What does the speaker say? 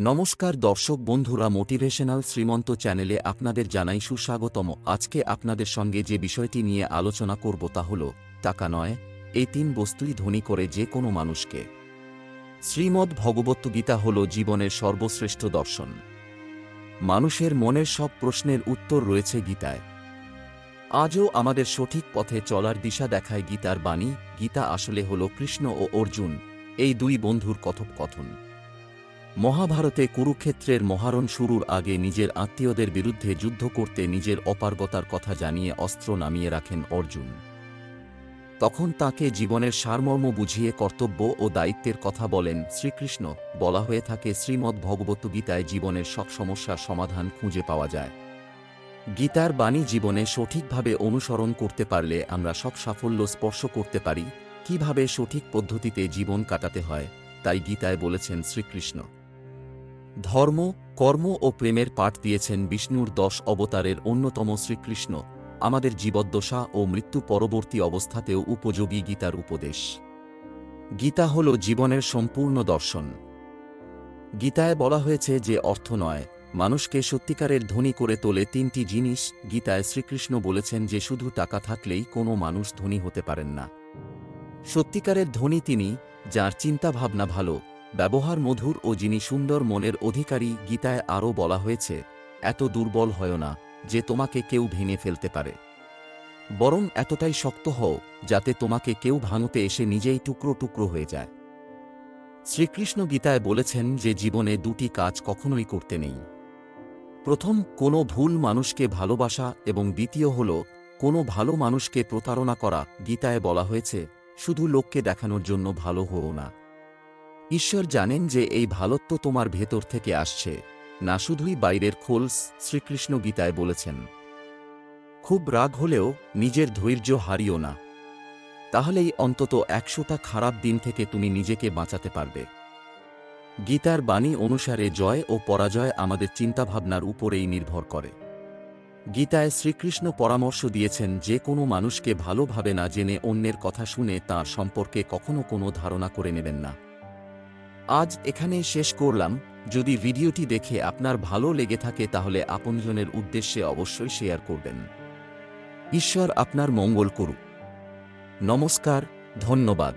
নমস্কার দর্শক বন্ধুরা মোটিভেশনাল শ্রীমন্ত চ্যানেলে আপনাদের জানাই সুস্বাগতম। আজকে আপনাদের সঙ্গে যে বিষয়টি নিয়ে আলোচনা করব তা হল, টাকা নয়, এই তিন বস্তুই ধনী করে যে কোনো মানুষকে। শ্রীমদ্ ভগবদ্গীতা হল জীবনের সর্বশ্রেষ্ঠ দর্শন। মানুষের মনের সব প্রশ্নের উত্তর রয়েছে গীতায়। আজও আমাদের সঠিক পথে চলার দিশা দেখায় গীতার বাণী, গীতা আসলে হল কৃষ্ণ ও অর্জুন, এই দুই বন্ধুর কথোপকথন। মহাভারতে কুরুক্ষেত্রের মহারণ শুরুর আগে নিজের আত্মীয়দের বিরুদ্ধে যুদ্ধ করতে নিজের অপারগতার কথা জানিয়ে অস্ত্র নামিয়ে রাখেন অর্জুন। তখন তাকে জীবনের সারমর্ম বুঝিয়ে কর্তব্য ও দায়িত্বের কথা বলেন শ্রীকৃষ্ণ। বলা হয়ে থাকে, শ্রীমদ্ ভগবদ্গীতায় জীবনের সব সমস্যার সমাধান খুঁজে পাওয়া যায়। গীতার বাণী জীবনে সঠিকভাবে অনুসরণ করতে পারলে আমরা সব সাফল্য স্পর্শ করতে পারি। কীভাবে সঠিক পদ্ধতিতে জীবন কাটাতে হয়, তাই গীতায় বলেছেন শ্রীকৃষ্ণ। ধর্ম, কর্ম ও প্রেমের পাঠ দিয়েছেন বিষ্ণুর দশ অবতারের অন্যতম শ্রীকৃষ্ণ, আমাদের জীবদ্দশা ও মৃত্যু পরবর্তী অবস্থাতেও উপযোগী গীতার উপদেশ। গীতা হল জীবনের সম্পূর্ণ দর্শন। গীতায় বলা হয়েছে যে অর্থ নয়, মানুষকে সত্যিকারের ধনী করে তোলে তিনটি জিনিস, গীতায় শ্রীকৃষ্ণ বলেছেন যে শুধু টাকা থাকলেই কোনো মানুষ ধনী হতে পারেন না। সত্যিকারের ধনী তিনি, যার চিন্তাভাবনা ভালো ব্যবহার মধুর ও যিনি সুন্দর মনের অধিকারী গীতায় আরও বলা হয়েছে, এত দুর্বল হয় না, যে তোমাকে কেউ ভেঙে ফেলতে পারে। বরং এতটাই শক্ত হও, যাতে তোমাকে কেউ ভাঙতে এসে নিজেই টুকরো টুকরো হয়ে যায়। শ্রীকৃষ্ণ গীতায় বলেছেন যে জীবনে দুটি কাজ কখনোই করতে নেই। প্রথম, কোনো ভুল মানুষকে ভালোবাসা এবং দ্বিতীয় হল, কোনো ভালো মানুষকে প্রতারণা করা। গীতায় বলা হয়েছে, শুধু লোককে দেখানোর জন্য ভালো হও না। ঈশ্বর জানেন যে এই ভালত্ব তোমার ভেতর থেকে আসছে, না শুধুই বাইরের খোলস শ্রীকৃষ্ণ গীতায় বলেছেন। খুব রাগ হলেও নিজের ধৈর্য হারিও না। তাহলেই অন্তত একশোটা খারাপ দিন থেকে তুমি নিজেকে বাঁচাতে পারবে। গীতার বাণী অনুসারে জয় ও পরাজয় আমাদের চিন্তাভাবনার উপরেই নির্ভর করে। গীতায় শ্রীকৃষ্ণ পরামর্শ দিয়েছেন যে কোনো মানুষকে ভালোভাবে না জেনে অন্যের কথা শুনে তার সম্পর্কে কখনো কোনো ধারণা করে নেবেন না। আজ এখানেই শেষ করলাম। যদি ভিডিওটি দেখে আপনার ভালো লেগে থাকে তাহলে আপনজনের উদ্দেশ্যে অবশ্যই শেয়ার করবেন। ঈশ্বর আপনার মঙ্গল করুক। নমস্কার, ধন্যবাদ।